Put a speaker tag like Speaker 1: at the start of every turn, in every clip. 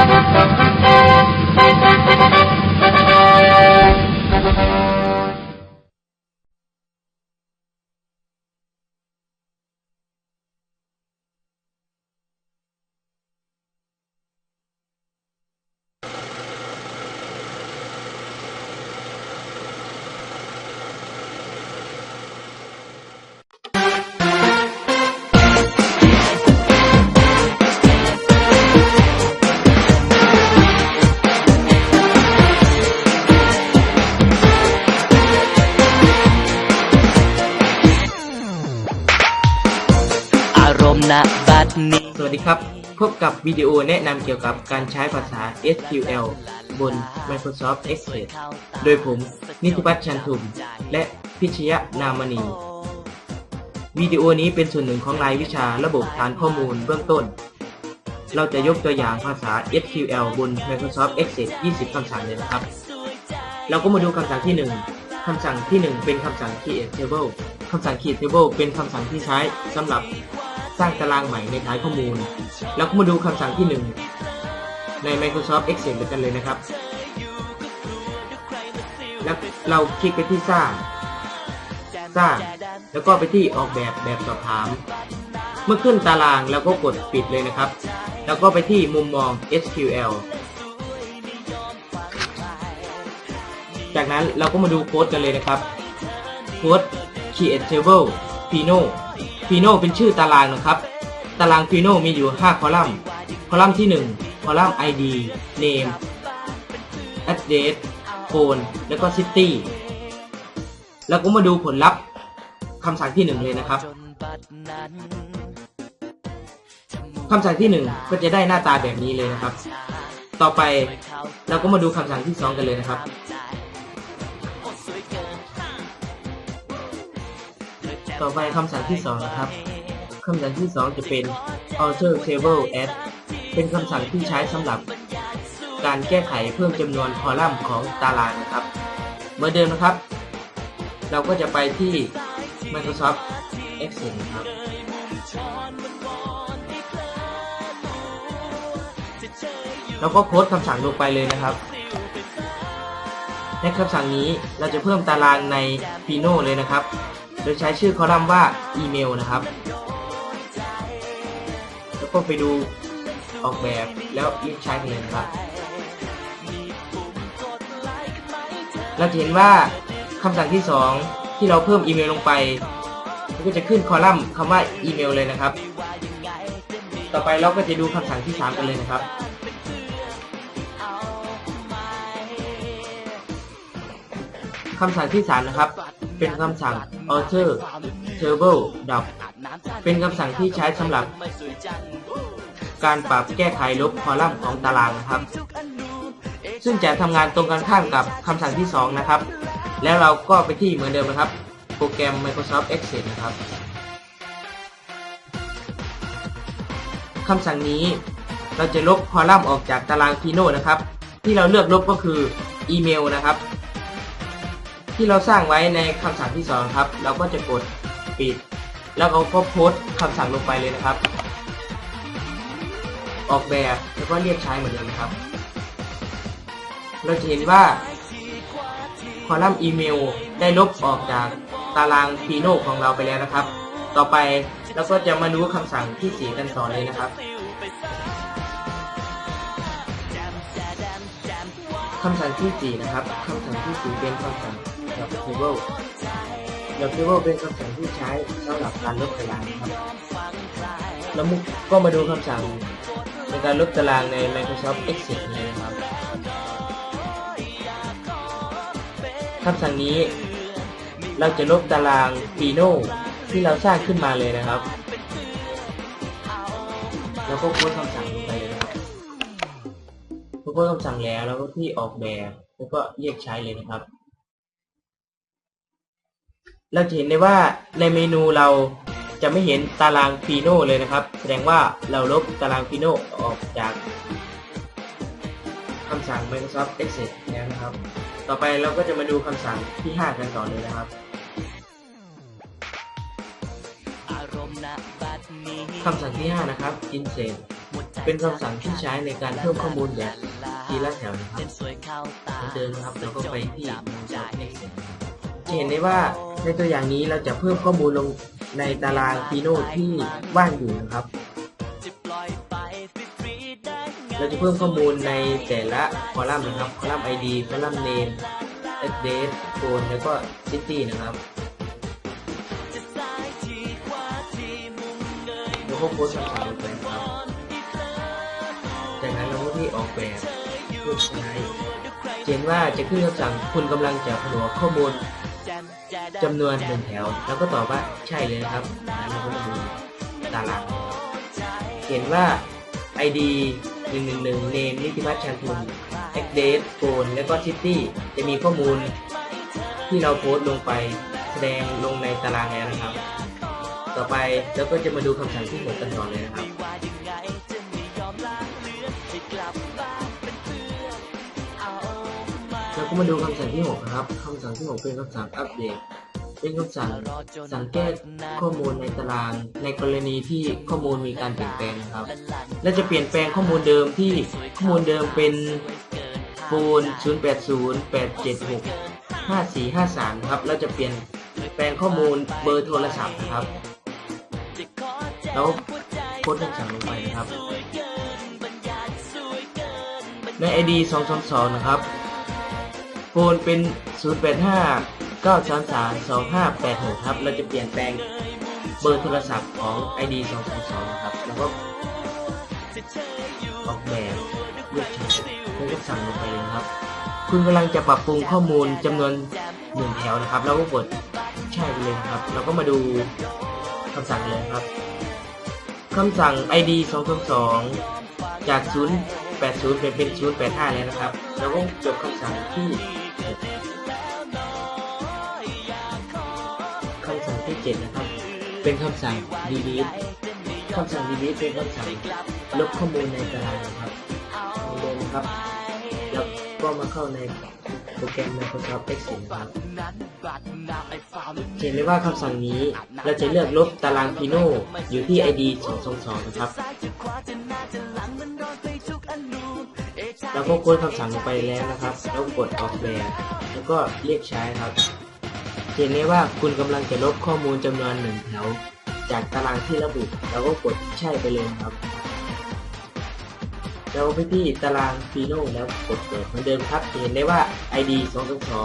Speaker 1: Thank you. ณบัดนี้
Speaker 2: สวัสดีครับ พบกับวิดีโอแนะนำเกี่ยวกับการใช้ภาษา SQL บน Microsoft Excel โดยผมนิติพัฒน์ชันทุม และพิชยนามณี วิดีโอนี้เป็นส่วนหนึ่งของรายวิชาระบบฐานข้อมูลเบื้องต้น เราจะยกตัวอย่างภาษา SQL บน Microsoft Excel 20 คำสั่งเลยนะครับ เราก็มาดูคำสั่งที่ 1คำสั่งที่ 1 เป็นคำสั่ง create table คำสั่ง create table เป็นคำสั่งที่ใช้สำหรับ สร้างตารางใหม่ในฐานข้อมูล แล้วก็มาดูคำสั่งที่ 1 ใน Microsoft Excel กันเลยนะครับ แล้วเราคลิกไปที่สร้าง สร้าง แล้วก็ไปที่ออกแบบแบบสอบถาม เมื่อขึ้นตารางแล้วก็กดปิดเลยนะครับ แล้วก็ไปที่มุมมอง SQL จากนั้นเราก็มาดูโค้ดกันเลยนะครับ โค้ด create table pino pino เป็นชื่อตารางนะครับ ตาราง pino มีอยู่ 5 คอลัมน์ คอลัมน์ที่ 1 คอลัมน์ id name address phone แล้วก็ city แล้วก็มาดูผลลัพธ์คำสั่งที่ 1 เลยนะครับคำสั่งที่ 1 ก็จะได้หน้าตาแบบนี้เลยนะครับ ต่อไปเราก็มาดูคำสั่งที่ 2 กันเลยนะครับ ต่อไปคำสั่งที่ 2 นะครับคำสั่งที่ 2 จะเป็น alter table add เป็นคำสั่งที่ใช้สำหรับ การแก้ไขเพิ่มจำนวนคอลัมน์ของตารางนะครับ เหมือนเดิมนะครับ เราก็จะไปที่ Microsoft Excel นะครับแล้วก็โค้ดคำสั่งลงไปเลยนะครับ ในคำสั่งนี้เราจะเพิ่มตารางใน Pino เลยนะครับ โดยใช้ชื่อคอลัมน์ว่าอีเมลนะครับ แล้วก็ไปดูออกแบบแล้วเรียกใช้กันเลยนะครับ เราจะเห็นว่าคำสั่งที่ 2 ที่เราเพิ่มอีเมลลงไป มันก็จะขึ้นคอลัมน์คำว่าอีเมลเลยนะครับ ต่อไปเราก็จะดูคำสั่งที่ 3 กันเลยนะครับคำสั่งที่3นะครับ เป็นคำสั่ง alter table dot เป็นคำสั่งที่ใช้สำหรับ การปรับแก้ไขลบคอลัมน์ของตารางนะครับ ซึ่งจะทำงานตรงกันข้ามกับคำสั่งที่ 2 นะครับ แล้วเราก็ไปที่เหมือนเดิมนะครับ โปรแกรม Microsoft Excel นะครับคำสั่งนี้เราจะลบคอลัมน์ออกจากตาราง Pino นะครับ ที่เราเลือกลบก็คืออีเมลนะครับ ที่เราสร้างไว้ในคำสั่งที่2ครับ เราก็จะกดปิด แล้วเราก็โพสต์คำสั่งลงไปเลยนะครับ ออกแบบแล้วก็เรียกใช้เหมือนเดิมครับ เราจะเห็นว่าคอลัมน์อีเมลได้ลบออกจากตาราง Pino ของเราไปแล้วนะครับ ต่อไปเราก็จะมาดูคำสั่งที่4กันต่อเลยนะครับคำสั่งที่4นะครับคำสั่งที่4เป็นคำสั่ง dot table dot table เป็นคำสั่งที่ใช้สำหรับการลบตารางนะครับแล้วก็มาดูคำสั่งในการลบตารางใน Microsoft Excel เลยนะครับคำสั่งนี้ เราจะลบตาราง Pino ที่เราสร้างขึ้นมาเลยนะครับ แล้วก็โค้ดคำสั่งลงไปเลยนะครับพอโค้ดคำสั่งแล้วแล้วก็ที่ออกแบบแล้วก็เรียกใช้เลยนะครับ เราจะเห็นได้ว่าในเมนูเราจะไม่เห็นตาราง Pino เลยนะครับ แสดงว่าเราลบตาราง Pino ออกจากคำสั่ง Microsoft Excel แล้วนะครับ ต่อไปเราก็จะมาดูคำสั่งที่ 5 กันต่อเลยนะครับ
Speaker 1: อารมณ์ณบัดนี้
Speaker 2: คำสั่งที่ 5 นะครับ insert เป็นคำสั่งที่ใช้ในการเพิ่มข้อมูลแบบทีละแถวนะครับเหมือนเดิมนครับเราก็ไปที่ Microsoft Excel จะเห็นได้ว่า ในตัวอย่างนี้เราจะเพิ่มข้อมูลลงในตารางพีโนที่ว่างอยู่นะครับ เราจะเพิ่มข้อมูลในแต่ละคอลัมน์นะครับ คอลัมน์ ID คอลัมน์ name address phone แล้วก็ city นะครับแล้วก็โพสต์คำสั่งลงไปนะครับจากนั้นเราก็ที่ออกแบบเพื่อใช้เห็นว่าจะขึ้นคำสั่งคุณกำลังจะผนวกข้อมูล จำนวนหนึ่งแถว แล้วก็ตอบว่าใช่เลยนะครับแล้วก็มาดูตารางเห็นว่า ID 111 name นิติพัฒน์ชันทุน address phone แล้วก็ city จะมีข้อมูลที่เราโพสต์ลงไปแสดงลงในตารางแล้วนะครับ ต่อไปเราก็จะมาดูคำสั่งที่หกกันต่อเลยนะครับ ก็มาดูคำสั่งที่ 6 นะครับคำสั่งที่ 6 เป็นคำสั่งอัปเดต เป็นคำสั่งสังเกตข้อมูลในตาราง ในกรณีที่ข้อมูลมีการเปลี่ยนแปลงครับ และจะเปลี่ยนแปลงข้อมูลเดิมที่ข้อมูลเดิมเป็นโฟน080 876 5453ครับเราจะเปลี่ยนแปลงข้อมูลเบอร์โทรศัพท์นะครับ แล้วโค้ดคำสั่งลงไปนะครับ ใน ID 222 นะครับ โฟนเป็น 085 933 2586 ครับ เราจะเปลี่ยนแปลงเบอร์โทรศัพท์ของ ID 222ครับ แล้วก็ออกแบบเลือกใช้แล้วก็สั่งลงไปเลยครับ คุณกำลังจะปรับปรุงข้อมูลจำนวนหนึ่งแถวนะครับ แล้วก็กดใช่ไปเลยครับ เราก็มาดูคำสั่งเลยครับคำสั่ง ID 222จาก 080 เป็นเป็น 085 แล้วนะครับ แล้วก็จบคำสั่งที่ 7นะครับ เป็นคำสั่ง delete คำสั่ง delete เป็นคำสั่งลบข้อมูลในตารางนะครับลงนครับ แล้วก็มาเข้าในโปรแกรม Microsoft Excel ครับเห็นได้ว่าคำสั่งนี้เราจะเลือกลบตาราง Pino อยู่ที่ ID 222 นะครับ เราก็ค้นคำสั่งลงไปแล้วนะครับ แล้วกดออกแบบแล้วก็เรียกใช้ครับ เห็นได้ว่าคุณกำลังจะลบข้อมูลจำนวนหนึ่งแถวจากตารางที่ระบุแล้วก็กดใช่ไปเลยครับ เราไปที่ตารางฟีโนแล้วกดเปิดเหมือนเดิมครับเห็นได้ว่า ID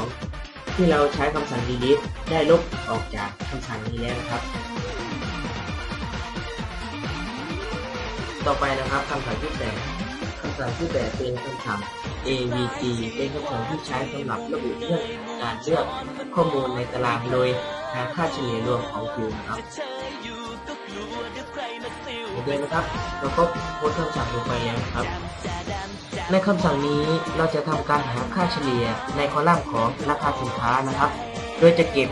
Speaker 2: 222ที่เราใช้คำสั่ง delete ได้ลบออกจากคำสั่งนี้แล้วครับ ต่อไปนะครับคำสั่งที่แปดคำสั่งที่แปดเป็นคำสั่ง AVG เป็นคำสั่งที่ใช้สำหรับระบุเรื่องการเลือกข้อมูลในตารางโดยหาค่าเฉลี่ยรวมของคิวนะครับโอเคนะครับ เราก็โพสต์คำสั่งลงไปแล้วนะครับ ในคำสั่งนี้เราจะทำการหาค่าเฉลี่ยในคอลัมน์ของราคาสินค้านะครับ โดยจะเก็บ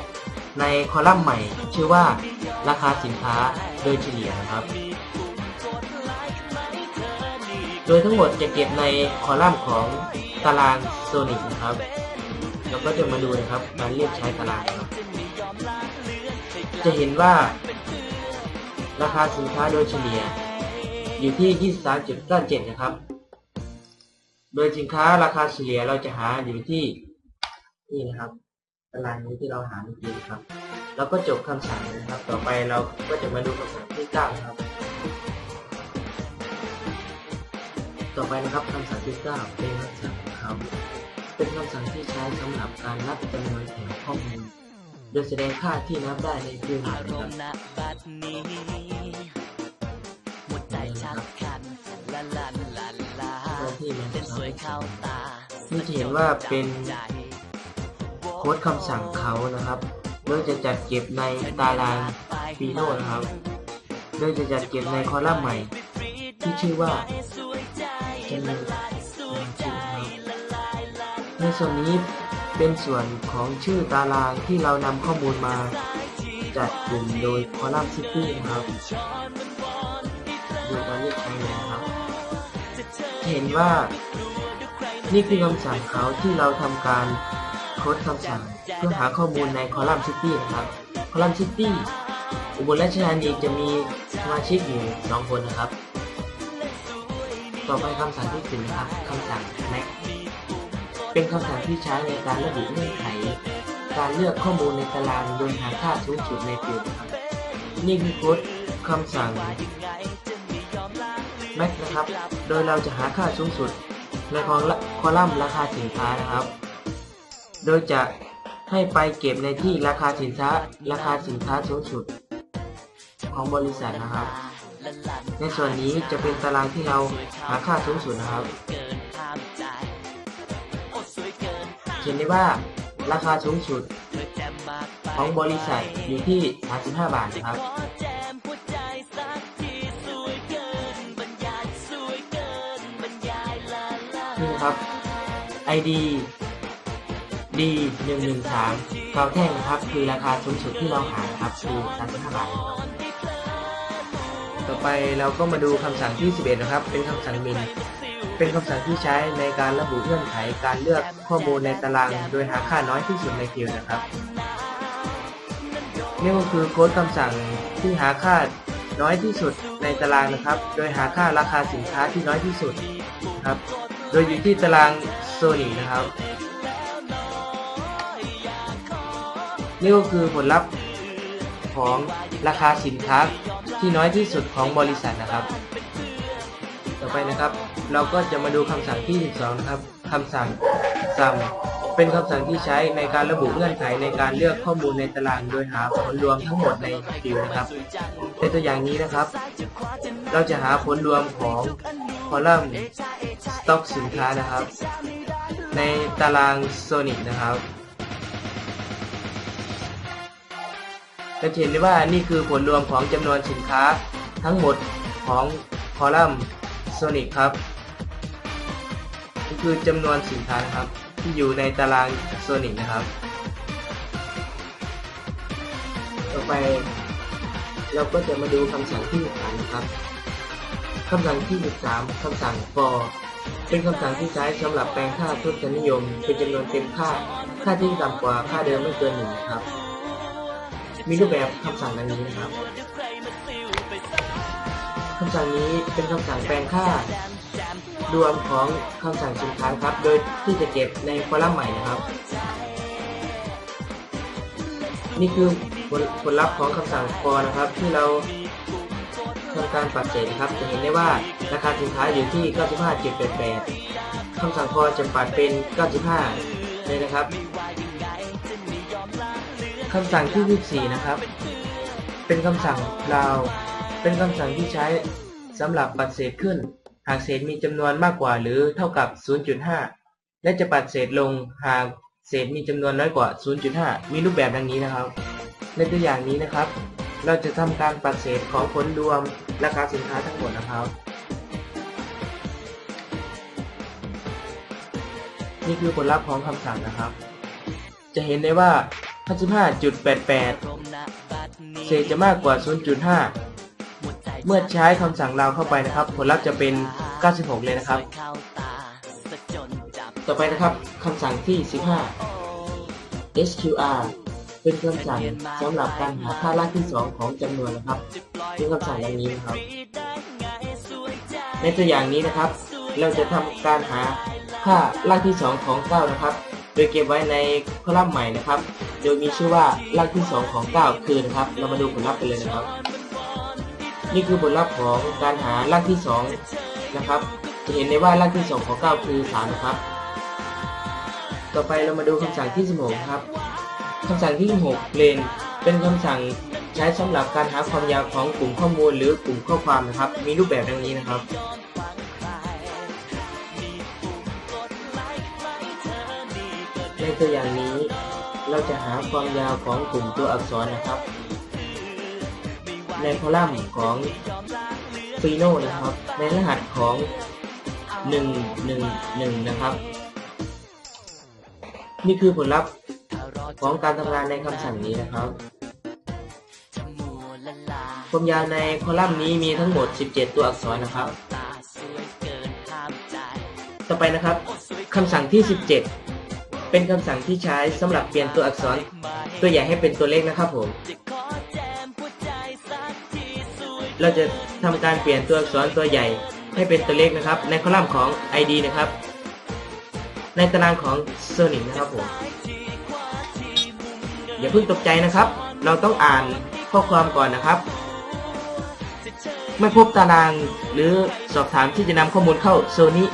Speaker 2: ในคอลัมน์ใหม่ ชื่อว่าราคาสินค้าโดยเฉลี่ยนะครับ โดยทั้งหมดจะเก็บในคอลัมน์ของตารางโซนิกนะครับเราก็จะมาดูนะครับการเรียกใช้ตารางครับ จะเห็นว่าราคาสินค้าโดยเฉลี่ย อยู่ที่ 23.97 นะครับ โดยสินค้าราคาเฉลี่ยเราจะหาอยู่ที่นี่นะครับตารางนี้ที่เราหาเมื่อกี้ครับ แล้วก็จบคำสั่งนะครับ ต่อไปเราก็จะมาดูคำสั่งที่9ครับ ต่อไปนะครับคำสั่งที่9เป็นคำสั่งของเขาเป็นคำสั่งที่ใช้สำหรับการนับจำนวนแถวข้อมูลโดยแสดงค่าที่นับได้ในฟิลหมายนะครับ
Speaker 1: หมดใจชับคันลาลาลาลา
Speaker 2: ตัวที่มัน
Speaker 1: เป็นสวยเข้าตา
Speaker 2: นี่จะเห็นว่าเป็นโค้ดคำสั่งเขานะครับโดยจะจัดเก็บในตารางฟีโนนะครับ โดยจะจัดเก็บในคอลัมน์ใหม่ ที่ชื่อว่า ในส่วนนี้เป็นส่วนของชื่อตารางที่เรานำข้อมูลมา จัดกลุ่มโดยคอลัมน์ซิตี้นะครับดูการเรียกใช้เลยครับ เห็นว่านี่คือคำสั่งเขาที่เราทำการโค้ดคำสั่งเพื่อหาข้อมูลในคอลัมน์ซิตี้นะครับ คอลัมน์ซิตี้อุบลราชธานีจะมีสมาชิกอยู่2คนนะครับ ต่อไปคำสั่งที่สี่นะครับคำสั่ง max เป็นคำสั่งที่ใช้ในการระบุเงื่อนไข การเลือกข้อมูลในตารางโดยหาค่าสูงสุดในฟิลด์นะครับนี่คือโค้ดคำสั่ง max นะครับ โดยเราจะหาค่าสูงสุด ในคอคอลัมน์ราคาสินค้านะครับ โดยจะให้ไปเก็บในที่ราคาสินค้า ราคาสินค้าสูงสุด ของบริษัทนะครับ ในส่วนนี้จะเป็นตารางที่เราหาค่าสูงสุดนะครับเขียนได้ว่าราคาสูงสุดของบริษัทอยู่ที่ 35 บาทนะครับ นี่ครับ ID D 1 1 3เกาแท่งนะครับ คือราคาสูงสุดที่เราหาครับคือ35บาท ไปเราก็มาดูคำสั่งที่ 11 นะครับ เป็นคำสั่งมินเป็นคำสั่งที่ใช้ในการระบุเงื่อนไขการเลือกข้อมูลในตาราง โดยหาค่าน้อยที่สุดในฟิลนะครับ นี่ก็คือโค้ดคำสั่งที่หาค่าน้อยที่สุดในตารางนะครับ โดยหาค่าราคาสินค้าที่น้อยที่สุดครับ โดยอยู่ที่ตารางโซนินะครับ นี่ก็คือผลลัพธ์ ของราคาสินค้าที่น้อยที่สุดของบริษัทนะครับ ต่อไปนะครับ เราก็จะมาดูคำสั่งที่ 12 นะครับคำสั่ง sum เป็นคำสั่งที่ใช้ในการระบุเงื่อนไขในการเลือกข้อมูลในตารางโดยหาผลรวมทั้งหมดในฟิลนะครับในตัวอย่างนี้นะครับ เราจะหาผลรวมของคอลัมน์สต็อกสินค้านะครับ ในตาราง Sonic นะครับ จะเห็นได้ว่านี่คือผลรวมของจำนวนสินค้าทั้งหมดของคอลัมน์ Sonic ครับนี่คือจำนวนสินค้าครับ ที่อยู่ในตาราง Sonic นะครับ ต่อไปเราก็จะมาดูคำสั่งที่13นะครับคำสั่งที่13คำสั่ง for เป็นคำสั่งที่ใช้สำหรับแปลงค่าทศนิยม เป็นจำนวนเต็มค่า ค่าที่ต่ำกว่าค่าเดิมไม่เกินหนึ่งครับ มีรูปแบบคำสั่งดังนี้นะครับคำสั่งนี้เป็นคำสั่งแปลงค่ารวมของคำสั่งสินค้าครับ โดยที่จะเก็บในคอลัมน์ใหม่นะครับ นี่คือผลลัพธ์ของคำสั่ง for นะครับ ที่เราทำการปัดเศษนครับ จะเห็นได้ว่าราคาสินค้าอยู่ที่ 95.88คำสั่ง for จะปัดเป็น 95 เลยนะครับ คำสั่งที่ 24 นะครับ เป็นคำสั่ง round เป็นคำสั่งที่ใช้สำหรับปัดเศษขึ้น หากเศษมีจำนวนมากกว่าหรือเท่ากับ 0.5 และจะปัดเศษลงหากเศษมีจำนวนน้อยกว่า 0.5 มีรูปแบบดังนี้นะครับ ในตัวอย่างนี้นะครับ เราจะทำการปัดเศษของผลรวมราคาสินค้าทั้งหมดนะครับ นี่คือผลลัพธ์ของคำสั่งนะครับ จะเห็นได้ว่า 55.88 เศษจะมากกว่า 0.5 เมื่อใช้คำสั่งเราเข้าไปนะครับ ผลลัพธ์จะเป็น 96 เลยนะครับ ต่อไปนะครับคำสั่งที่ 15 SQR เป็นคำสั่งสำหรับการหาค่ารากที่ 2 ของจำนวนนะครับเป็นคำสั่งอย่างนี้นะครับ ในตัวอย่างนี้นะครับ เราจะทำการหาค่ารากที่ 2 ของ 9 นะครับ โดยเก็บไว้ในคอลัมน์ใหม่นะครับ โดยมีชื่อว่ารากที่ 2 ของ 9 คือนะครับ เรามาดูผลลัพธ์กันเลยนะครับ นี่คือผลลัพธ์ของการหารากที่ 2 นะครับ จะเห็นได้ว่ารากที่ 2 ของ 9 คือ 3 นะครับ ต่อไปเรามาดูคำสั่งที่ 16 ครับคำสั่งที่ 16เลนเป็นคำสั่งใช้สำหรับการหาความยาวของกลุ่มข้อมูลหรือกลุ่มข้อความนะครับ มีรูปแบบดังนี้นะครับ ในตัวอย่างนี้ เราจะหาความยาวของกลุ่มตัวอักษรนะครับ ในคอลัมน์ของฟีโนนะครับ ในรหัสของ 111 นะครับ นี่คือผลลัพธ์ของการทำงานในคำสั่งนี้นะครับ ความยาวในคอลัมน์นี้มีทั้งหมด 17 ตัวอักษรนะครับ ต่อไปนะครับคำสั่งที่ 17 เป็นคำสั่งที่ใช้สำหรับเปลี่ยนตัวอักษรตัวใหญ่ให้เป็นตัวเล็กนะครับผม เราจะทำการเปลี่ยนตัวอักษรตัวใหญ่ให้เป็นตัวเลขนะครับ ในคอลัมน์ของ ID นะครับ ในตารางของ Sonic นะครับผม อย่าเพิ่งตกใจนะครับ เราต้องอ่านข้อความก่อนนะครับ ไม่พบตารางหรือสอบถามที่จะนำข้อมูลเข้าโซนี้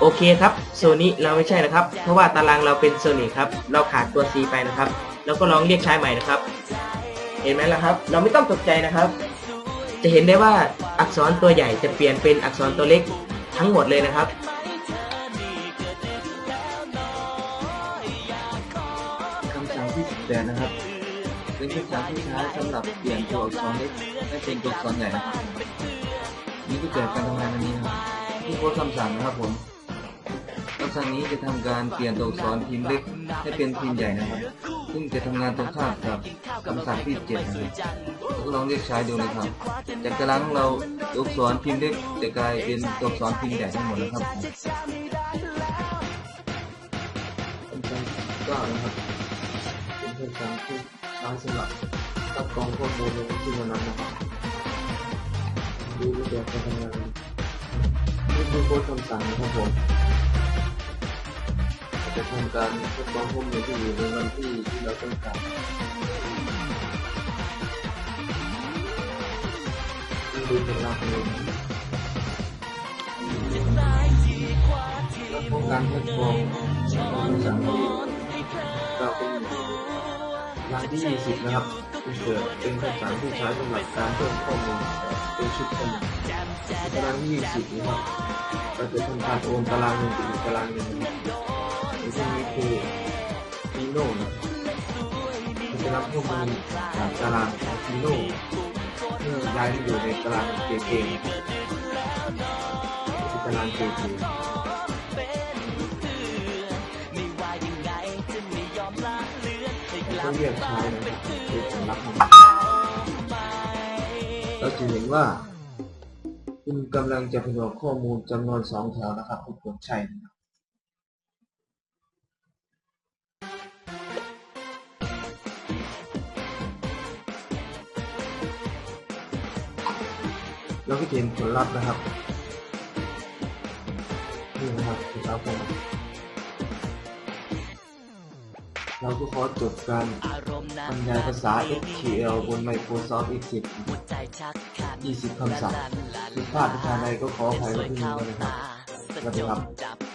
Speaker 2: โอเคครับโซนี้เราไม่ใช่นะครับ เพราะว่าตารางเราเป็นโซนิครับ เราขาดตัว C ไปนะครับ แล้วก็ลองเรียกใช้ใหม่นะครับ เห็นไหมล่ะครับ เราไม่ต้องตกใจนะครับ จะเห็นได้ว่าอักษรตัวใหญ่จะเปลี่ยนเป็นอักษรตัวเล็กทั้งหมดเลยนะครับ
Speaker 3: คำสั่งที่18นะครับ เป็นคำสั่งที่ใช้สำหรับเปลี่ยนตัวอักษรเล็กให้เป็นตัวอักษรใหญ่นะครับ นี่ก็เกิดการทำงานอันนี้นะครับที่โค้ดคำสั่งนะครับผม คำสั่งนี้จะทำการเปลี่ยนตัวอักษรพิมพ์เล็กให้เป็นพิมพ์ใหญ่นะครับ ซึ่งจะทำงานตรงข้ามกับคำสั่งที่7นะครับทดลองเรียกใช้ดูนะครับ จากตารางเราตัวอักษรพิมพ์เล็กจะกลายเป็นตัวอักษรพิมพ์ใหญ่ทั้งหมดนะครับผมคำสั่งก็นะครับเป็นคำสั่งที่ใช้สำหรับรับกรองข้อมูลในที่นั้นนะครับดูรูปแบบการทำงานนี่คือโค้ดคำสั่งนะครับผม จะทำการทดลองข้อมูลที่อยู่ในวันที่ที่เราต้องการดูเป็นราวเลยแล้วพบการทดลองคำสั่งที่เราเป็นรายที่ 20 นะครับเป็นเกิดเป็นคำสั่งที่ใช้สำหรับการเพิ่มข้อมูลเป็นชุดข้อมูลตารางที่ 20 นะครับเราจะทำการโอนตารางหนึ่งไปอีกตารางหนึ่ง นะครับในที่นี้คือฟีโน่นะครับมันจะรับข้อมูลจากตารางของฟีโน่เพื่อย้ายไปอยู่ในตารางเกเกมตารางเกเกมแล้วก็เรียกใช้นะครับคือผลลัพธ์ของมันเราจะเห็นว่า คุณกำลังจะผนวกข้อมูลจำนวนสองแถวนะครับคุณกดใช่นะครับ เราก็จะเห็นผลลัพธ์นะครับนี่นะครับผลลัพธ์ของมันเราก็ขอจบการ
Speaker 1: อารมณ์นั้น
Speaker 3: บรรยายภาษา SQL บน Microsoft Excel
Speaker 1: หัวใจชักขัน
Speaker 3: 20 คำสั่งผิดพลาดประการใดก็ขออภัยไว้ที่นี้ด้วยนะครับสวัสดีครับ